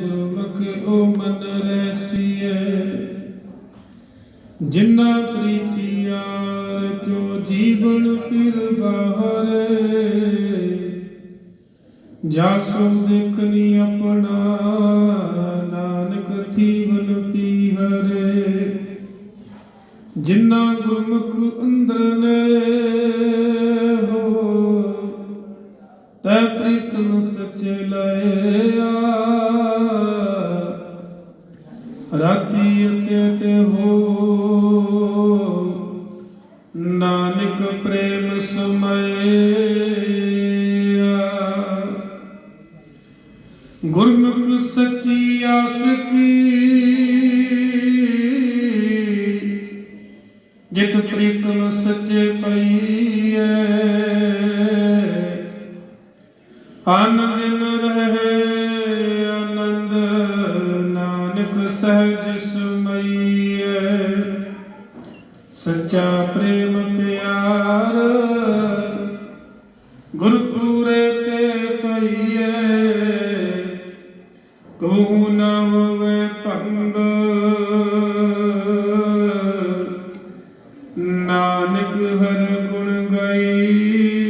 ਗੁਰਮੁਖ ਓ ਮਨ ਰਸੀਏ ਜਿਨਾ ਪ੍ਰੀਤਿਆਰ ਕਿਉ ਜੀਵਨ ਪਿਰ ਬਾਹਰੇ ਜਾਸੂ ਦੇਖਨੀ ਆਪਣਾ, ਨਾਨਕ ਥੀਵਨ ਪੀਹਰੇ। ਜਿਨਾ ਗੁਰਮੁਖ ਅੰਦਰ ਪ੍ਰੀਤਮ ਸਚੇ ਲਿਆ। ਰਾਤੀ ਅਕੇਟ ਹੋ। ਨਾਨਕ ਪ੍ਰੇਮ ਸਮਇਆ। ਗੁਰਮੁਖ ਸੱਚੀ ਆਸ ਕੀ। ਜਿਤ ਪ੍ਰੀਤਮ ਸੱਚੇ ਪਈਐ। ਅਨ ਦਿਨ ਰਹੇ, ਆਨੰਦ ਨਾਨਕ ਸਹਿਜ ਸੁਮਈਐ। ਸੱਚਾ ਪ੍ਰੇਮ ਪਿਆਰ ਗੁਰਪੂਰੇ ਤੇ ਪਈਐ। ਕੋ ਨਾ ਹੋਵੇ ਭੰਗ, ਨਾਨਕ ਹਰ ਗੁਣ ਗਈ।